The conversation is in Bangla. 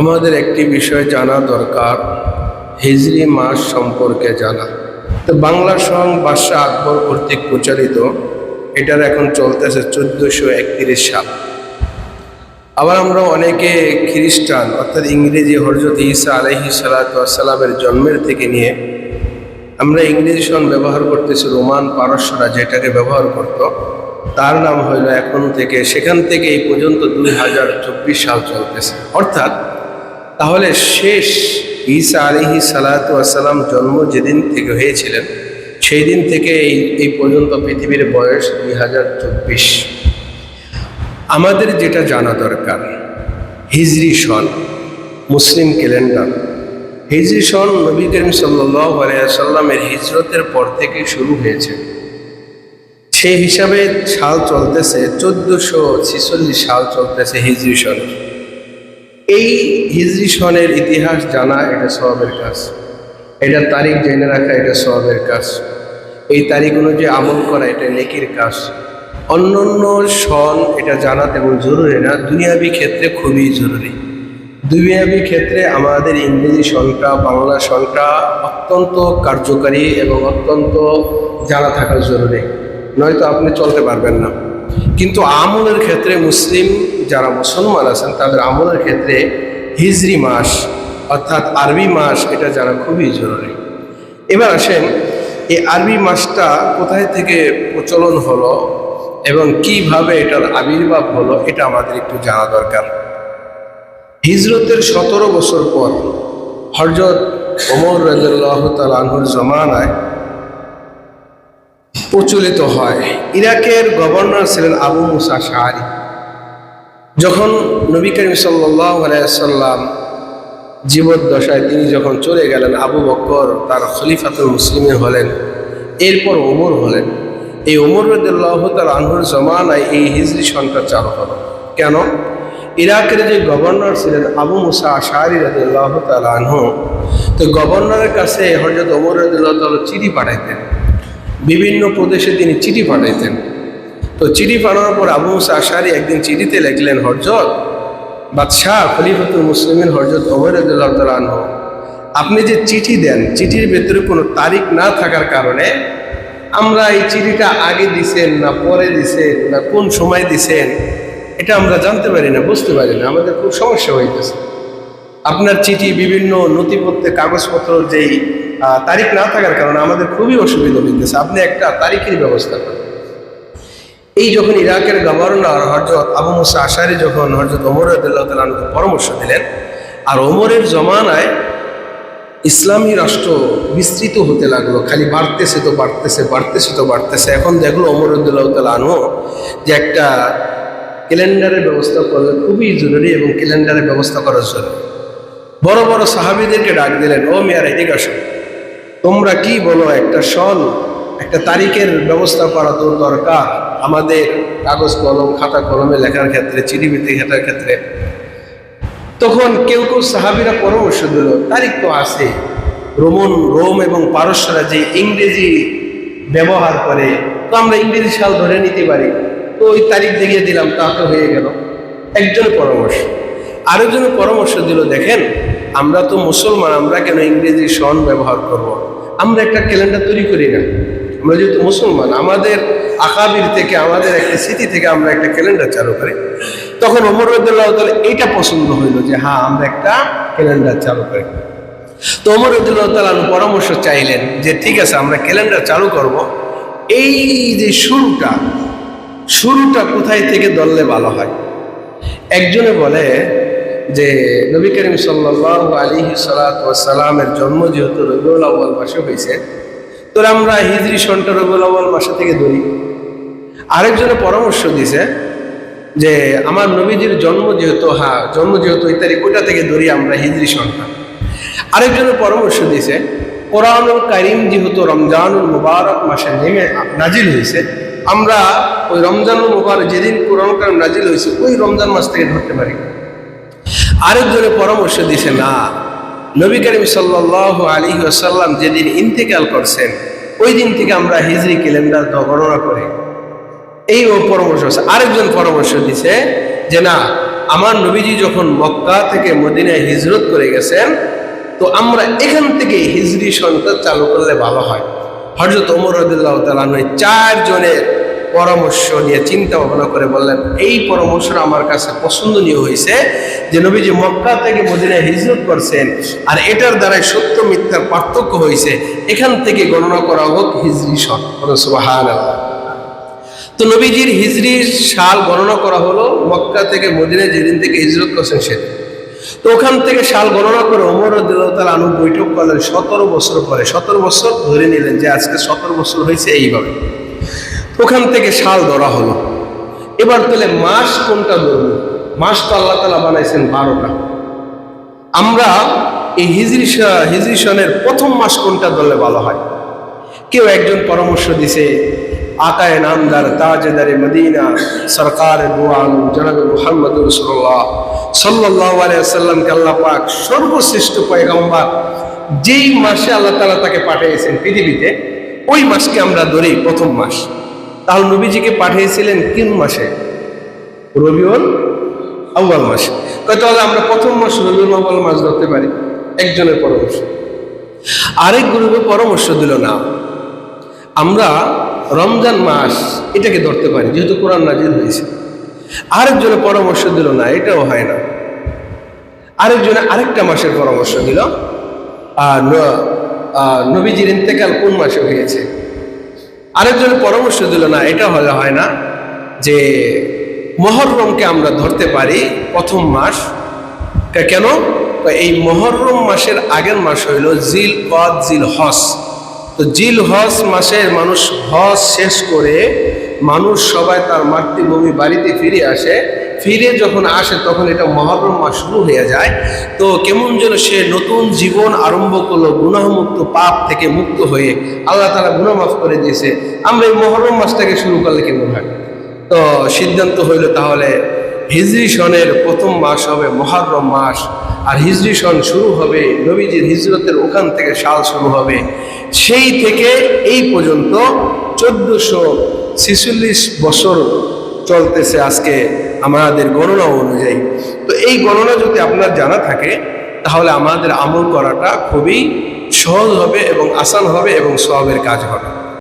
আমাদের একটি বিষয় জানা দরকার, হিজরি মাস সম্পর্কে জানা। তো বাংলা সং বাদশাহ আকবর কর্তৃক প্রচারিত, এটার এখন চলতেছে চোদ্দোশো একত্রিশ সাল। আবার আমরা অনেকে খ্রিস্টান, অর্থাৎ ইংরেজি হরজত ঈসা আলহি সালাতামের জন্মের থেকে নিয়ে আমরা ইংরেজি সন ব্যবহার করতেছি রোমান পারস্যরা যেটাকে ব্যবহার করত, তার নাম হইল এখন থেকে, সেখান থেকে এই পর্যন্ত দুই হাজার চব্বিশ সাল চলতেছে। অর্থাৎ তাহলে শেষ ঈসা আলিহি সালাতাম জন্ম যেদিন থেকে হয়েছিলেন সেই দিন থেকে এই এই পর্যন্ত পৃথিবীর বয়স দুই হাজার চব্বিশ। আমাদের যেটা জানা দরকার, হিজরি সন, মুসলিম ক্যালেন্ডার। হিজরি সন নবী করিম সাল্লামের হিজরতের পর থেকে শুরু হয়েছে। সেই হিসাবে সাল চলতেছে, চোদ্দশো ছিচল্লিশ সাল চলতেছে হিজরি সনের। এই হিজরি সনের ইতিহাস জানা এটা সবের কাজ। এটা তারিখ জেনে রাখা এটা সবের কাজ। এই তারিখ অনুযায়ী আমল করা এটা নেকির কাজ। অন্য অন্য সন এটা জানা তেমন জরুরি না। দুনিয়াবি ক্ষেত্রে খুবই জরুরি। দুনিয়াবি ক্ষেত্রে আমাদের ইংরেজি সনটা, বাংলা সনটা অত্যন্ত কার্যকারী এবং অত্যন্ত জানা থাকা জরুরি। নয়তো আপনি চলতে পারবেন না। কিন্তু আমলের ক্ষেত্রে মুসলিম যারা মুসলমান আছেন, তাদের আমলের ক্ষেত্রে হিজরি মাস অর্থাৎ আরবি মাস, এটা জানা খুবই জরুরি। এবার আসেন, এই আরবি মাসটা কোথায় থেকে প্রচলন হলো এবং কীভাবে এটার আবির্ভাব হলো, এটা আমাদের একটু জানা দরকার। হিজরতের সতেরো বছর পর হরজত ওমর রাজু তালাহুর জমানায় প্রচলিত হয়। ইরাকের গভর্নর ছিলেন আবু মুসা শাহরি। যখন নবী করিম সাল্লাম জীবদ্দশায় তিনি যখন চলে গেলেন, আবু বক্কর তার খলিফাতুল মুসলিমে হলেন, এরপর ওমর হলেন। এই ওমর রদুল্লাহ তার আনহুর জমানায় এই হিজরি সনটা চালু হলো। কেন? ইরাকের যে গভর্নর ছিলেন আবু মুসা আশারি রদুল্লাহ তাল আনহু, তো গভর্নরের কাছে হজরত ওমর রদুল্লাহ তাল চিঠি পাঠাইতেন। বিভিন্ন প্রদেশে তিনি চিঠি পাঠাইতেন। তো চিঠি পাঠানোর পর আবু আশারি একদিন চিঠিতে লিখলেন হরজত বাদশাহ খলিফাতুল মুসলিমের হরজত ওমর রদুল্লাহ তাল আপনি যে চিঠি দেন, চিঠির ভেতরে কোনো তারিখ না থাকার কারণে আমরা এই চিঠিটা আগে দিছেন না পরে দিছেন না কোন সময় দিছেন, এটা আমরা জানতে পারি না, বুঝতে পারি না, আমাদের খুব সমস্যা হইতেছে। আপনার চিঠি বিভিন্ন নথিপত্রে, কাগজপত্র যেই তারিখ না থাকার কারণে আমাদের খুবই অসুবিধা হইতেছে। আপনি একটা তারিখের ব্যবস্থা করেন। এই যখন ইরাকের গভর্নর হরজত আবু মুসা আশারি যখন হরজত ওমর আদুল্লাহ তালকে পরামর্শ দিলেন, আর ওমরের জমানায় ইসলামী রাষ্ট্র বিস্তৃত হতে লাগল, খালি বাড়তেছে তো বাড়তেছে বাড়তেছে তো বাড়তেছে, এখন দেখল অমরুদ্দুল্লাহ তালু যে একটা ক্যালেন্ডারের ব্যবস্থা করলে খুবই জরুরি এবং ক্যালেন্ডারের ব্যবস্থা করার জরুরি। বড় বড় সাহাবিদেরকে ডাক দিলেন, ও মেয়ার এদিকে আসো। তোমরা কি বলো, একটা সন একটা তারিখের ব্যবস্থা করা তো দরকার। আমাদের কাগজ কলম, খাতা কলমে লেখার ক্ষেত্রে চিঠিবিতি লেখার ক্ষেত্রে তখন কেউ কেউ সাহাবিরা পরামর্শ দিল, তারিখ তো আছে। রোমন, রোম এবং পারস্যরা যে ইংরেজি ব্যবহার করে, তো আমরা ইংরেজি সাল ধরে নিতে পারি। তো ওই তারিখ দেখিয়ে দিলাম, তা তো হয়ে গেল। একজনের পরামর্শ। আরেকজনের পরামর্শ দিল, দেখেন, আমরা তো মুসলমান, আমরা কেন ইংরেজি সন ব্যবহার করব। আমরা একটা ক্যালেন্ডার তৈরি করি না। আমরা যেহেতু মুসলমান, আমাদের আকাবির থেকে, আমাদের একটা স্মৃতি থেকে আমরা একটা ক্যালেন্ডার চালু করি। তখন ওমর রদুল্লাহ তাহলে এইটা পছন্দ হইল যে হ্যাঁ আমরা একটা ক্যালেন্ডার চালু করি। তো ওমর রদুল্লাহ তালু পরামর্শ চাইলেন যে, ঠিক আছে, আমরা ক্যালেন্ডার চালু করব। এই যে শুরুটা শুরুটা কোথায় থেকে দললে ভালো হয়? একজনে বলে যে, নবী করিম সাল্লাহ আলী সালামের জন্ম যেহেতু রবিউল আউ্বাল মাসে হয়েছে তো আমরা হিজরি সনটা রবিউল আউ্বাল মাসে থেকে ধরি। আরেকজনে পরামর্শ দিছে যে আমার নবীজির জন্ম যেহেতু হা জন্ম যেহেতু ইত্যাদি ওইটা থেকে ধরি আমরা হিজরি সন্তান আরেকজনের পরামর্শ দিয়েছে কোরআনুল কারিম যেহেতু রমজানুল মুবারক মাসে নেমে নাজিল হয়েছে, আমরা ওই রমজানুল মুবারক যেদিন কোরআন কারিম নাজিল হয়েছে, ওই রমজান মাস থেকে ধরতে পারি। আরেকজনের পরামর্শ দিছে, না, নবী করিম সাল্লাহ আলী আসাল্লাম যেদিন ইন্তেকাল করছেন, ওই দিন থেকে আমরা হিজরি ক্যালেন্ডার গণনা করি। এই পরামর্শ আছে। আরেকজন পরামর্শ দিছে যে না, আমার নবীজি যখন মক্কা থেকে মদিনায় হিজরত করে গেছেন, তো আমরা এখান থেকে হিজরি সনটা চালু করলে ভালো হয়। হজরত ওমর রদুল্লাহ তালন চার জনের পরামর্শ নিয়ে চিন্তা ভাবনা করে বললেন, এই পরামর্শটা আমার কাছে পছন্দনীয় হয়েছে যে নবীজি মক্কা থেকে মদিনায় হিজরত করছেন আর এটার দ্বারাই সত্য মিথ্যার পার্থক্য হয়েছে। এখান থেকে গণনা করা হোক হিজরি সন সুবাহান তো নবীজির হিজরির সাল গণনা করা হলো মক্কা থেকে মদিনায় যেদিন থেকে হিজরত করছেন সেদিন। তো ওখান থেকে সাল গণনা করে অমর দিল্লাহ আনু বৈঠক করলেন সতেরো বছর পরে। সতেরো বছর ধরে নিলেন যে আজকে সতেরো বছর হয়েছে এইভাবে। ওখান থেকে সাল ধরা হলো। এবার তাহলে মাস কোনটা ধরবো? মাস তো আল্লাহ তালা বানাইছেন বারোটা। আমরা এই হিজরি হিজরি সনের প্রথম মাস কোনটা ধরলে ভালো হয়? কেউ একজন পরামর্শ দিছে আকায় নামদার তাজদারে মদিনা, সরকার জনাব মুহাম্মদ রসুল্লাহ সাল্লাহ আলিয়াল্লামকে আল্লাহ পাক সর্বশ্রেষ্ঠ পয়গম্বর যেই মাসে আল্লাহ তালা তাকে পাঠিয়েছেন পৃথিবীতে, ওই মাসকে আমরা ধরি প্রথম মাস। তাহলে নবীজিকে পাঠিয়েছিলেন কোন মাসে, রবিউল আউ্বাল মাস। তাহলে আমরা প্রথম মাস রবিউল আউ্বাল মাস ধরতে পারি, একজনের পরামর্শ। আরেক গ্রুপে পরামর্শ দিল না। আমরা রমজান মাস, এটাকে ধরতে পারি, যেহেতু কোরআন নাজিল হয়েছে। আরেকজনের পরামর্শ দিল, না, এটাও হয় না। আরেকজনে আরেকটা মাসের পরামর্শ দিল নবীজির ইন্তেকাল কোন মাসে হয়েছে? আরেকজনের পরামর্শ দিল, না, এটা হলে হয় না যে মহরমকে আমরা ধরতে পারি প্রথম মাস। কেন? এই মহরম মাসের আগের মাস হইল জিল কদ জিল হস তো জিল হস মাসের মানুষ হস শেষ করে মানুষ সবাই তার মাতৃভূমি বাড়িতে ফিরে আসে। ফিরে যখন আসে তখন এটা মহরম মাস শুরু হয়ে যায়। তো কেমন যেন সে নতুন জীবন আরম্ভ করল, গুনাহমুক্ত পাপ থেকে মুক্ত হয়ে আল্লাহ তালা গুনাহ মাফ করে দিয়েছে। আমরা এই মহরম মাসটাকে শুরু করলে কেমন হয়? তো সিদ্ধান্ত হইল তাহলে হিজরি সনের প্রথম মাস হবে মহারম মাস। আর হিজরি সন শুরু হবে, নবীজির হিজরতের ওখান থেকে সাল শুরু হবে। সেই থেকে এই পর্যন্ত চোদ্দশো ছিচল্লিশ বছর চলতেছে আজকে আমাদের গণনা অনুযায়ী। তো এই গণনা যদি আপনার জানা থাকে, তাহলে আমাদের আমল করাটা খুবই সহজ হবে এবং আসান হবে এবং সবের কাজ হবে।